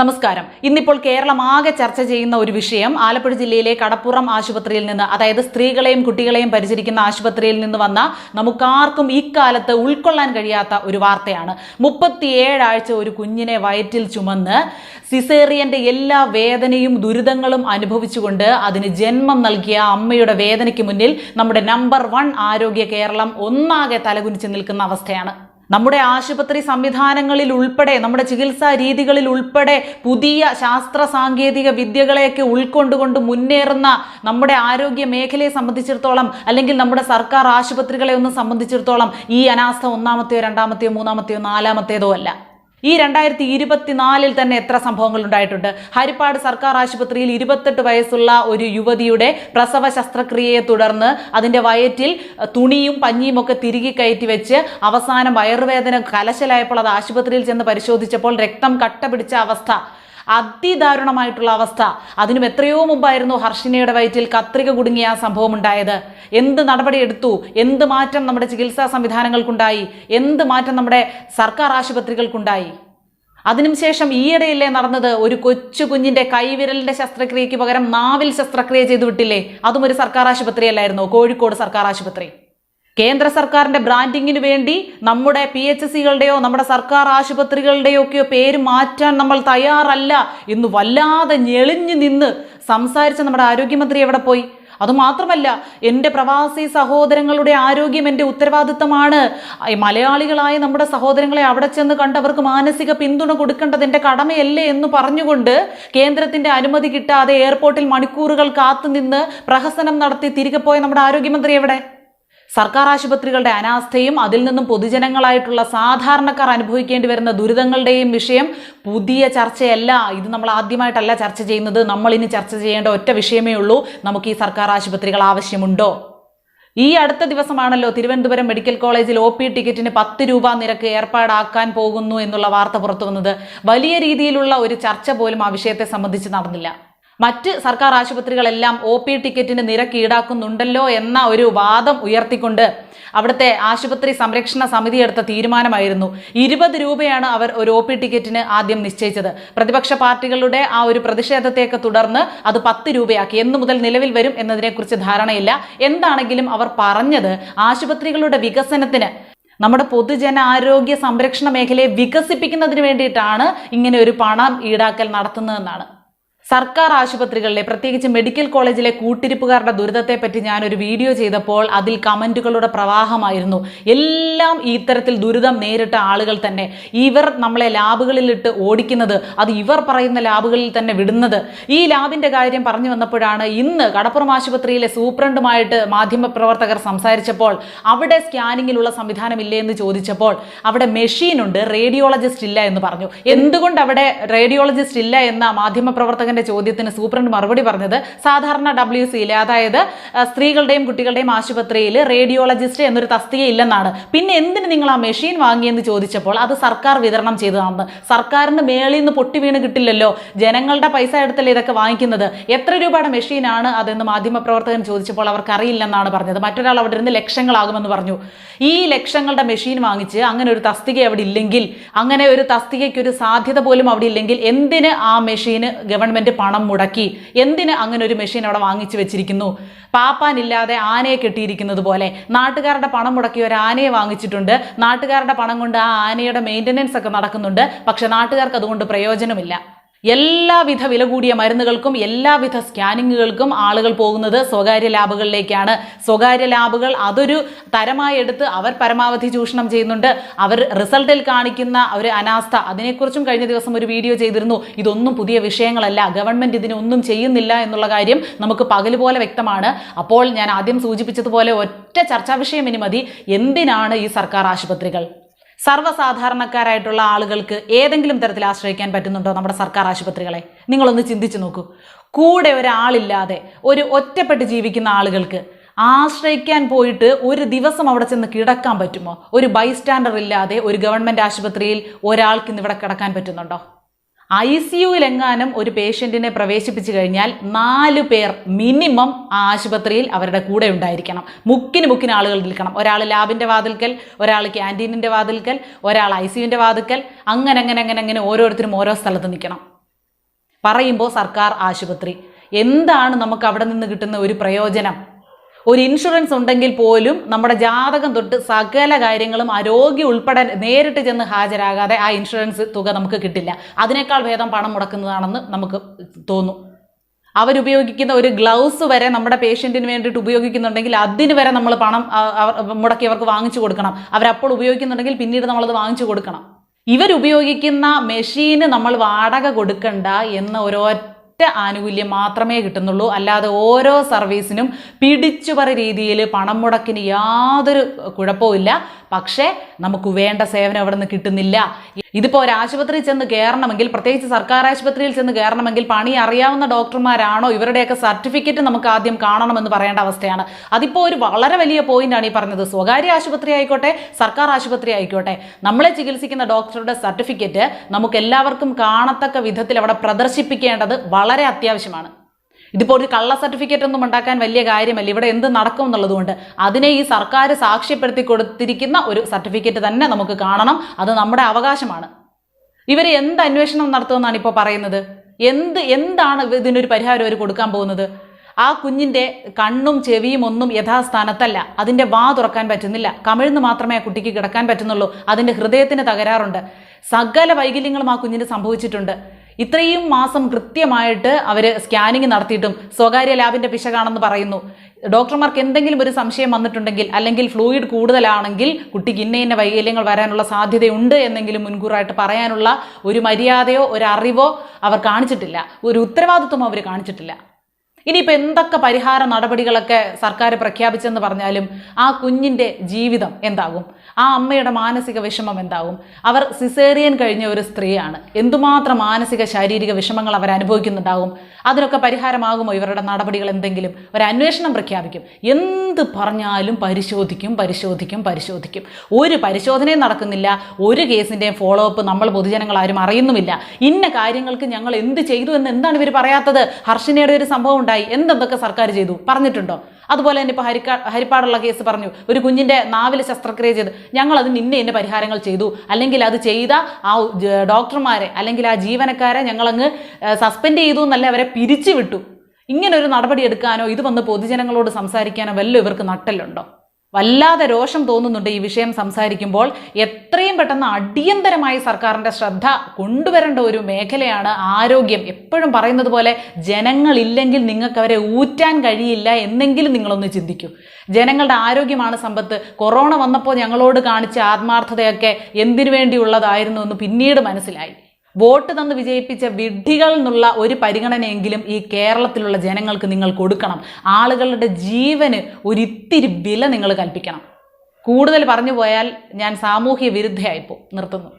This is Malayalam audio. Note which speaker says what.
Speaker 1: നമസ്കാരം. ഇന്നിപ്പോൾ കേരളം ആകെ ചർച്ച ചെയ്യുന്ന ഒരു വിഷയം ആലപ്പുഴ ജില്ലയിലെ കടപ്പുറം ആശുപത്രിയിൽ നിന്ന് അതായത് സ്ത്രീകളെയും കുട്ടികളെയും പരിചരിക്കുന്ന ആശുപത്രിയിൽ നിന്ന് വന്ന നമുക്കാർക്കും ഇക്കാലത്ത് ഉൾക്കൊള്ളാൻ കഴിയാത്ത ഒരു വാർത്തയാണ്. മുപ്പത്തിയേഴ് ആഴ്ച ഒരു കുഞ്ഞിനെ വയറ്റിൽ ചുമന്ന് സിസേറിയന്റെ എല്ലാ വേദനയും ദുരിതങ്ങളും അനുഭവിച്ചുകൊണ്ട് അതിന് ജന്മം നൽകിയ അമ്മയുടെ വേദനയ്ക്ക് മുന്നിൽ നമ്മുടെ നമ്പർ വൺ ആരോഗ്യ കേരളം ഒന്നാകെ തലകുനിച്ച് നിൽക്കുന്ന അവസ്ഥയാണ്. നമ്മുടെ ആശുപത്രി സംവിധാനങ്ങളിൽ ഉൾപ്പെടെ നമ്മുടെ ചികിത്സാ രീതികളിൽ ഉൾപ്പെടെ പുതിയ ശാസ്ത്ര സാങ്കേതിക വിദ്യകളെയൊക്കെ ഉൾക്കൊണ്ടുകൊണ്ട് മുന്നേറുന്ന നമ്മുടെ ആരോഗ്യ മേഖലയെ സംബന്ധിച്ചിടത്തോളം അല്ലെങ്കിൽ നമ്മുടെ സർക്കാർ ആശുപത്രികളെ ഒന്നും സംബന്ധിച്ചിടത്തോളം ഈ അനാസ്ഥ ഒന്നാമത്തെയോ രണ്ടാമത്തെയോ മൂന്നാമത്തെയോ നാലാമത്തേതോ അല്ല. ഈ രണ്ടായിരത്തി ഇരുപത്തിനാലിൽ തന്നെ എത്ര സംഭവങ്ങൾ ഉണ്ടായിട്ടുണ്ട്? ഹരിപ്പാട് സർക്കാർ ആശുപത്രിയിൽ ഇരുപത്തെട്ട് വയസ്സുള്ള ഒരു യുവതിയുടെ പ്രസവ ശസ്ത്രക്രിയയെ തുടർന്ന് അതിന്റെ വയറ്റിൽ തുണിയും പഞ്ഞിയും ഒക്കെ തിരികെ കയറ്റി വെച്ച് അവസാനം വയറുവേദന കലശലായപ്പോൾ അത് ആശുപത്രിയിൽ ചെന്ന് പരിശോധിച്ചപ്പോൾ രക്തം കട്ട പിടിച്ച അവസ്ഥ. അതിദാരുണമായിട്ടുള്ള അവസ്ഥ. അതിനും എത്രയോ മുമ്പായിരുന്നു ഹർഷിനയുടെ വയറ്റിൽ കത്രിക കുടുങ്ങിയ ആ സംഭവം ഉണ്ടായത് എന്ത് നടപടി എടുത്തു എന്ത് മാറ്റം നമ്മുടെ ചികിത്സാ സംവിധാനങ്ങൾക്കുണ്ടായി? എന്ത് മാറ്റം നമ്മുടെ സർക്കാർ ആശുപത്രികൾക്കുണ്ടായി? അതിനും ശേഷം ഈയിടെയല്ലേ നടന്നത്? ഒരു കൊച്ചു കുഞ്ഞിന്റെ കൈവിരലിന്റെ ശസ്ത്രക്രിയയ്ക്ക് പകരം നാവിൽ ശസ്ത്രക്രിയ ചെയ്തു വിട്ടില്ലേ അതും ഒരു സർക്കാർ ആശുപത്രിയല്ലായിരുന്നു? കോഴിക്കോട് സർക്കാർ ആശുപത്രി. കേന്ദ്ര സർക്കാരിന്റെ ബ്രാൻഡിങ്ങിന് വേണ്ടി നമ്മുടെ പി എച്ച് സികളുടെയോ നമ്മുടെ സർക്കാർ ആശുപത്രികളുടെയോ ഒക്കെയോ പേര് മാറ്റാൻ നമ്മൾ തയ്യാറല്ല എന്ന് വല്ലാതെ ഞെളിഞ്ഞു നിന്ന് സംസാരിച്ച നമ്മുടെ ആരോഗ്യമന്ത്രി എവിടെ പോയി? അതുമാത്രമല്ല എന്റെ പ്രവാസി സഹോദരങ്ങളുടെ ആരോഗ്യം എന്റെ ഉത്തരവാദിത്തമാണ്. മലയാളികളായ നമ്മുടെ സഹോദരങ്ങളെ അവിടെ ചെന്ന് കണ്ട് അവർക്ക് മാനസിക പിന്തുണ കൊടുക്കേണ്ടത് എന്റെ കടമയല്ലേ എന്ന് പറഞ്ഞുകൊണ്ട് കേന്ദ്രത്തിന്റെ അനുമതി കിട്ടാതെ എയർപോർട്ടിൽ മണിക്കൂറുകൾ കാത്തുനിന്ന് പ്രഹസനം നടത്തി തിരികെ പോയ നമ്മുടെ ആരോഗ്യമന്ത്രി എവിടെ? സർക്കാർ ആശുപത്രികളുടെ അനാസ്ഥയും അതിൽ നിന്നും പൊതുജനങ്ങളായിട്ടുള്ള സാധാരണക്കാർ അനുഭവിക്കേണ്ടി വരുന്ന ദുരിതങ്ങളുടെയും വിഷയം പുതിയ ചർച്ചയല്ല. ഇത് നമ്മൾ ആദ്യമായിട്ടല്ല ചർച്ച ചെയ്യുന്നത്. നമ്മൾ ഇനി ചർച്ച ചെയ്യേണ്ട ഒറ്റ വിഷയമേ ഉള്ളൂ. നമുക്ക് ഈ സർക്കാർ ആശുപത്രികൾ ആവശ്യമുണ്ടോ? ഈ അടുത്ത ദിവസമാണല്ലോ തിരുവനന്തപുരം മെഡിക്കൽ കോളേജിൽ ഒ പി ടിക്കറ്റിന് പത്ത് രൂപ നിരക്ക് ഏർപ്പാടാക്കാൻ പോകുന്നു എന്നുള്ള വാർത്ത പുറത്തു വന്നത്. വലിയ രീതിയിലുള്ള ഒരു ചർച്ച പോലും ആ വിഷയത്തെ സംബന്ധിച്ച് നടന്നില്ല. മറ്റ് സർക്കാർ ആശുപത്രികളെല്ലാം ഒ പി ടിക്കറ്റിന് നിരക്ക് ഈടാക്കുന്നുണ്ടല്ലോ എന്ന ഒരു വാദം ഉയർത്തിക്കൊണ്ട് അവിടുത്തെ ആശുപത്രി സംരക്ഷണ സമിതി എടുത്ത തീരുമാനമായിരുന്നു. ഇരുപത് രൂപയാണ് അവർ ഒരു ഒ പി ടിക്കറ്റിന് ആദ്യം നിശ്ചയിച്ചത്. പ്രതിപക്ഷ പാർട്ടികളുടെ ആ ഒരു പ്രതിഷേധത്തെയൊക്കെ തുടർന്ന് അത് പത്ത് രൂപയാക്കി. എന്ന് മുതൽ നിലവിൽ വരും എന്നതിനെക്കുറിച്ച് ധാരണയില്ല. എന്താണെങ്കിലും അവർ പറഞ്ഞത് ആശുപത്രികളുടെ വികസനത്തിന് നമ്മുടെ പൊതുജന ആരോഗ്യ സംരക്ഷണ മേഖലയെ വികസിപ്പിക്കുന്നതിന് വേണ്ടിയിട്ടാണ് ഇങ്ങനെ ഒരു പണം ഈടാക്കൽ നടത്തുന്നതെന്നാണ്. സർക്കാർ ആശുപത്രികളിലെ പ്രത്യേകിച്ച് മെഡിക്കൽ കോളേജിലെ കൂട്ടിരിപ്പുകാരുടെ ഞാൻ ഒരു വീഡിയോ ചെയ്തപ്പോൾ അതിൽ കമന്റുകളുടെ പ്രവാഹമായിരുന്നു. എല്ലാം ഇത്തരത്തിൽ ദുരിതം നേരിട്ട ആളുകൾ തന്നെ. ഇവർ നമ്മളെ ലാബുകളിലിട്ട് ഓടിക്കുന്നത് അത് ഇവർ പറയുന്ന ലാബുകളിൽ തന്നെ വിടുന്നത്. ഈ ലാബിന്റെ കാര്യം പറഞ്ഞു വന്നപ്പോഴാണ് ഇന്ന് കടപ്പുറം ആശുപത്രിയിലെ സൂപ്രണ്ടുമായിട്ട് മാധ്യമപ്രവർത്തകർ സംസാരിച്ചപ്പോൾ അവിടെ സ്കാനിങ്ങിലുള്ള സംവിധാനം ഇല്ലേ എന്ന് ചോദിച്ചപ്പോൾ അവിടെ മെഷീനുണ്ട് റേഡിയോളജിസ്റ്റ് ഇല്ല എന്ന് പറഞ്ഞു. എന്തുകൊണ്ട് അവിടെ റേഡിയോളജിസ്റ്റ് ഇല്ല എന്ന മാധ്യമപ്രവർത്തകന്റെ ചോദ്യത്തിന് സൂപ്രണ്ട് മറുപടി പറഞ്ഞത് സാധാരണ ഡബ്ല്യു സിയിലെ അതായത് സ്ത്രീകളുടെയും കുട്ടികളുടെയും ആശുപത്രിയിൽ റേഡിയോളജിസ്റ്റ് എന്നൊരു തസ്തിക ഇല്ലെന്നാണ്. പിന്നെ എന്തിന് നിങ്ങൾ ആ മെഷീൻ വാങ്ങിയെന്ന് ചോദിച്ചപ്പോൾ അത് സർക്കാർ വിതരണം ചെയ്തതാണെന്ന്. സർക്കാരിന് മേളിൽ നിന്ന് പൊട്ടി വീണ് കിട്ടില്ലല്ലോ. ജനങ്ങളുടെ പൈസ എടുത്തല്ലേ ഇതൊക്കെ വാങ്ങിക്കുന്നത്? എത്ര രൂപയുടെ മെഷീനാണ് അതെന്ന് മാധ്യമപ്രവർത്തകൻ ചോദിച്ചപ്പോൾ അവർക്ക് അറിയില്ലെന്നാണ് പറഞ്ഞത്. മറ്റൊരാൾ അവിടെ ഇരുന്ന് ലക്ഷങ്ങളാകുമെന്ന് പറഞ്ഞു. ഈ ലക്ഷങ്ങളുടെ മെഷീൻ വാങ്ങിച്ച് അങ്ങനെ ഒരു തസ്തിക അവിടെ ഇല്ലെങ്കിൽ അങ്ങനെ ഒരു തസ്തികയ്ക്ക് ഒരു സാധ്യത പോലും അവിടെ ഇല്ലെങ്കിൽ എന്തിന് ആ മെഷീന് ഗവൺമെന്റ് പണം മുടക്കി എന്തിന് അങ്ങനെ ഒരു മെഷീൻ അവിടെ വാങ്ങിച്ചു വെച്ചിരിക്കുന്നു? പാപ്പാനില്ലാതെ ആനയെ കെട്ടിയിരിക്കുന്നത് പോലെ നാട്ടുകാരുടെ പണം മുടക്കി ഒരു ആനയെ വാങ്ങിച്ചിട്ടുണ്ട്. നാട്ടുകാരുടെ പണം കൊണ്ട് ആ ആനയുടെ മെയിന്റനൻസ് ഒക്കെ നടക്കുന്നുണ്ട്. പക്ഷെ നാട്ടുകാർക്ക് അതുകൊണ്ട് പ്രയോജനമില്ല. എല്ലാവിധ വില കൂടിയ മരുന്നുകൾക്കും എല്ലാവിധ സ്കാനിങ്ങുകൾക്കും ആളുകൾ പോകുന്നത് സ്വകാര്യ ലാബുകളിലേക്കാണ്. സ്വകാര്യ ലാബുകൾ അതൊരു തരമായി എടുത്ത് അവർ പരമാവധി ചൂഷണം ചെയ്യുന്നുണ്ട്. അവർ റിസൾട്ടിൽ കാണിക്കുന്ന ഒരു അനാസ്ഥ അതിനെക്കുറിച്ചും കഴിഞ്ഞ ദിവസം ഒരു വീഡിയോ ചെയ്തിരുന്നു. ഇതൊന്നും പുതിയ വിഷയങ്ങളല്ല. ഗവൺമെന്റ് ഇതിനൊന്നും ചെയ്യുന്നില്ല എന്നുള്ള കാര്യം നമുക്ക് പകൽ പോലെ വ്യക്തമാണ്. അപ്പോൾ ഞാൻ ആദ്യം സൂചിപ്പിച്ചതുപോലെ ഒറ്റ ചർച്ചാ വിഷയം ഇനി മതി. എന്തിനാണ് ഈ സർക്കാർ ആശുപത്രികൾ? സർവസാധാരണക്കാരായിട്ടുള്ള ആളുകൾക്ക് ഏതെങ്കിലും തരത്തിൽ ആശ്രയിക്കാൻ പറ്റുന്നുണ്ടോ നമ്മുടെ സർക്കാർ ആശുപത്രികളെ? നിങ്ങളൊന്ന് ചിന്തിച്ചു നോക്കൂ. കൂടെ ഒരാളില്ലാതെ ഒരു ഒറ്റപ്പെട്ട് ജീവിക്കുന്ന ആളുകൾക്ക് ആശ്രയിക്കാൻ പോയിട്ട് ഒരു ദിവസം അവിടെ ചെന്ന് കിടക്കാൻ പറ്റുമോ? ഒരു ബൈസ്റ്റാൻഡർ ഇല്ലാതെ ഒരു ഗവൺമെന്റ് ആശുപത്രിയിൽ ഒരാൾക്ക് ഇന്ന് ഇവിടെ കിടക്കാൻ പറ്റുന്നുണ്ടോ? ഐ സി യുവിലെങ്ങാനും ഒരു പേഷ്യന്റിനെ പ്രവേശിപ്പിച്ചു കഴിഞ്ഞാൽ നാല് പേർ മിനിമം ആശുപത്രിയിൽ അവരുടെ കൂടെ ഉണ്ടായിരിക്കണം. മുക്കിന് മുക്കിന് ആളുകൾ നിൽക്കണം. ഒരാൾ ലാബിന്റെ വാതിൽക്കൽ ഒരാൾ ക്യാന്റീനിന്റെ വാതിൽക്കൽ ഒരാൾ ഐ സി യുവിന്റെ വാതിൽക്കൽ. അങ്ങനെ അങ്ങനെ അങ്ങനെ അങ്ങനെ ഓരോരുത്തരും ഓരോ സ്ഥലത്ത് നിൽക്കണം. പറയുമ്പോൾ സർക്കാർ ആശുപത്രി. എന്താണ് നമുക്ക് അവിടെ നിന്ന് കിട്ടുന്ന ഒരു പ്രയോജനം? ഒരു ഇൻഷുറൻസ് ഉണ്ടെങ്കിൽ പോലും നമ്മുടെ ജാതകം തൊട്ട് സകല കാര്യങ്ങളും ആരോഗ്യം ഉൾപ്പെടെ നേരിട്ട് ചെന്ന് ഹാജരാകാതെ ആ ഇൻഷുറൻസ് തുക നമുക്ക് കിട്ടില്ല. അതിനേക്കാൾ ഭേദം പണം മുടക്കുന്നതാണെന്ന് നമുക്ക് തോന്നും. അവരുപയോഗിക്കുന്ന ഒരു ഗ്ലൗസ് വരെ നമ്മുടെ പേഷ്യന്റിന് വേണ്ടിയിട്ട് ഉപയോഗിക്കുന്നുണ്ടെങ്കിൽ അതിന് വരെ നമ്മൾ പണം മുടക്കി അവർക്ക് വാങ്ങിച്ചു കൊടുക്കണം. അവരപ്പോൾ ഉപയോഗിക്കുന്നുണ്ടെങ്കിൽ പിന്നീട് നമ്മളത് വാങ്ങിച്ചു കൊടുക്കണം. ഇവരുപയോഗിക്കുന്ന മെഷീന് നമ്മൾ വാടക കൊടുക്കണ്ട എന്ന ഒരൊറ്റ ആനുകൂല്യം മാത്രമേ കിട്ടുന്നുള്ളൂ. അല്ലാതെ ഓരോ സർവീസിനും പിടിച്ചുപറി രീതിയിൽ പണം മുടക്കിന് യാതൊരു കുഴപ്പവുമില്ല പക്ഷേ നമുക്ക് വേണ്ട സേവനം അവിടെ നിന്ന് കിട്ടുന്നില്ല. ഇതിപ്പോൾ ഒരു ആശുപത്രിയിൽ ചെന്ന് കയറണമെങ്കിൽ പ്രത്യേകിച്ച് സർക്കാർ ആശുപത്രിയിൽ ചെന്ന് കയറണമെങ്കിൽ പണി അറിയാവുന്ന ഡോക്ടർമാരാണോ? ഇവരുടെയൊക്കെ സർട്ടിഫിക്കറ്റ് നമുക്ക് ആദ്യം കാണണമെന്ന് പറയേണ്ട അവസ്ഥയാണ്. അതിപ്പോൾ ഒരു വളരെ വലിയ പോയിന്റാണ് ഈ പറഞ്ഞത്. സ്വകാര്യ ആശുപത്രി ആയിക്കോട്ടെ സർക്കാർ ആശുപത്രി ആയിക്കോട്ടെ നമ്മളെ ചികിത്സിക്കുന്ന ഡോക്ടറുടെ സർട്ടിഫിക്കറ്റ് നമുക്ക് എല്ലാവർക്കും കാണത്തക്ക വിധത്തിൽ അവിടെ പ്രദർശിപ്പിക്കേണ്ടത് വളരെ അത്യാവശ്യമാണ്. ഇതിപ്പോൾ ഒരു കള്ള സർട്ടിഫിക്കറ്റ് ഒന്നും ഉണ്ടാക്കാൻ വലിയ കാര്യമല്ല. ഇവിടെ എന്ത് നടക്കും എന്നുള്ളതുകൊണ്ട് അതിനെ ഈ സർക്കാർ സാക്ഷ്യപ്പെടുത്തി കൊടുത്തിരിക്കുന്ന ഒരു സർട്ടിഫിക്കറ്റ് തന്നെ നമുക്ക് കാണണം. അത് നമ്മുടെ അവകാശമാണ്. ഇവർ എന്ത് അന്വേഷണം നടത്തുമെന്നാണ് ഇപ്പോൾ പറയുന്നത്? എന്ത് എന്താണ് ഇതിനൊരു പരിഹാരം അവർ കൊടുക്കാൻ പോകുന്നത്? ആ കുഞ്ഞിന്റെ കണ്ണും ചെവിയും ഒന്നും യഥാസ്ഥാനത്തല്ല. അതിന്റെ വാ തുറക്കാൻ പറ്റുന്നില്ല. കമിഴ്ന്ന് മാത്രമേ ആ കുട്ടിക്ക് കിടക്കാൻ പറ്റുന്നുള്ളൂ. അതിന്റെ ഹൃദയത്തിന് തകരാറുണ്ട്. സകല വൈകല്യങ്ങളും ആ കുഞ്ഞിന് സംഭവിച്ചിട്ടുണ്ട്. ഇത്രയും മാസം കൃത്യമായിട്ട് അവർ സ്കാനിങ് നടത്തിയിട്ടും സ്വകാര്യ ലാബിന്റെ പിശകാണെന്ന് പറയുന്നു. ഡോക്ടർമാർക്ക് എന്തെങ്കിലും ഒരു സംശയം വന്നിട്ടുണ്ടെങ്കിൽ അല്ലെങ്കിൽ ഫ്ലൂയിഡ് കൂടുതലാണെങ്കിൽ കുട്ടിക്ക് ഇന്ന ഇന്ന വൈകല്യങ്ങൾ വരാനുള്ള സാധ്യതയുണ്ട് എന്നെങ്കിലും മുൻകൂറായിട്ട് പറയാനുള്ള ഒരു മര്യാദയോ ഒരു അറിവോ അവർ കാണിച്ചിട്ടില്ല. ഒരു ഉത്തരവാദിത്വം അവർ കാണിച്ചിട്ടില്ല. ഇനിയിപ്പോൾ എന്തൊക്കെ പരിഹാര നടപടികളൊക്കെ സർക്കാർ പ്രഖ്യാപിച്ചെന്ന് പറഞ്ഞാലും ആ കുഞ്ഞിന്റെ ജീവിതം എന്താകും? ആ അമ്മയുടെ മാനസിക വിഷമം എന്താകും? അവർ സിസേറിയൻ കഴിഞ്ഞ ഒരു സ്ത്രീയാണ്. എന്തുമാത്രം മാനസിക ശാരീരിക വിഷമങ്ങൾ അവർ അനുഭവിക്കുന്നുണ്ടാകും? അതിനൊക്കെ പരിഹാരമാകുമോ? ഇവരുടെ നടപടികൾ എന്തെങ്കിലും? ഒരു അന്വേഷണം പ്രഖ്യാപിക്കും. എന്ത് പറഞ്ഞാലും പരിശോധിക്കും പരിശോധിക്കും പരിശോധിക്കും. ഒരു പരിശോധനയും നടക്കുന്നില്ല. ഒരു കേസിന്റെയും ഫോളോ അപ്പ് നമ്മൾ പൊതുജനങ്ങൾ ആരും അറിയുന്നുമില്ല. ഇന്ന കാര്യങ്ങൾക്ക് ഞങ്ങൾ എന്ത് ചെയ്തു എന്ന് എന്താണ് ഇവർ പറയാത്തത്? ഹർഷിനയുടെ ഒരു സംഭവം ഉണ്ടായി. എന്തെന്തൊക്കെ സർക്കാർ ചെയ്തു? പറഞ്ഞിട്ടുണ്ടോ? അതുപോലെ തന്നെ ഇപ്പോൾ ഹരിക്കാ ഹരിപ്പാടുള്ള കേസ് പറഞ്ഞു. ഒരു കുഞ്ഞിന്റെ നാവിൽ ശസ്ത്രക്രിയ ചെയ്ത് ഞങ്ങൾ അത് നിന്നെ ഇന്ന പരിഹാരങ്ങൾ ചെയ്തു. അല്ലെങ്കിൽ അത് ചെയ്ത ആ ഡോക്ടർമാരെ അല്ലെങ്കിൽ ആ ജീവനക്കാരെ ഞങ്ങളങ്ങ് സസ്പെൻഡ് ചെയ്തു എന്നല്ല അവരെ പിരിച്ചു വിട്ടു ഇങ്ങനെ ഒരു നടപടി എടുക്കാനോ ഇത് വന്ന് പൊതുജനങ്ങളോട് സംസാരിക്കാനോ വല്ല ഇവർക്ക് നട്ടലുണ്ടോ വല്ലാതെ രോഷം തോന്നുന്നുണ്ട് ഈ വിഷയം സംസാരിക്കുമ്പോൾ. എത്രയും പെട്ടെന്ന് അടിയന്തരമായി സർക്കാരിന്റെ ശ്രദ്ധ കൊണ്ടുവരേണ്ട ഒരു മേഖലയാണ് ആരോഗ്യം. എപ്പോഴും പറയുന്നത് പോലെ ജനങ്ങളില്ലെങ്കിൽ നിങ്ങൾക്ക് അവരെ ഊറ്റാൻ കഴിയില്ല എന്നെങ്കിലും നിങ്ങളൊന്ന് ചിന്തിക്കൂ. ജനങ്ങളുടെ ആരോഗ്യമാണ് സമ്പത്ത്. കൊറോണ വന്നപ്പോൾ ഞങ്ങളോട് കാണിച്ച ആത്മാർത്ഥതയൊക്കെ എന്തിനു വേണ്ടിയുള്ളതായിരുന്നു എന്ന് പിന്നീട് മനസ്സിലായി. വോട്ട് തന്ന് വിജയിപ്പിച്ച വിഡ്ഢികൾ എന്നുള്ള ഒരു പരിഗണനയെങ്കിലും ഈ കേരളത്തിലുള്ള ജനങ്ങൾക്ക് നിങ്ങൾ കൊടുക്കണം. ആളുകളുടെ ജീവന് ഒരിത്തിരി വില നിങ്ങൾ കൽപ്പിക്കണം. കൂടുതൽ പറഞ്ഞു പോയാൽ ഞാൻ സാമൂഹ്യ വിരുദ്ധയായിപ്പോ നിർത്തുന്നു.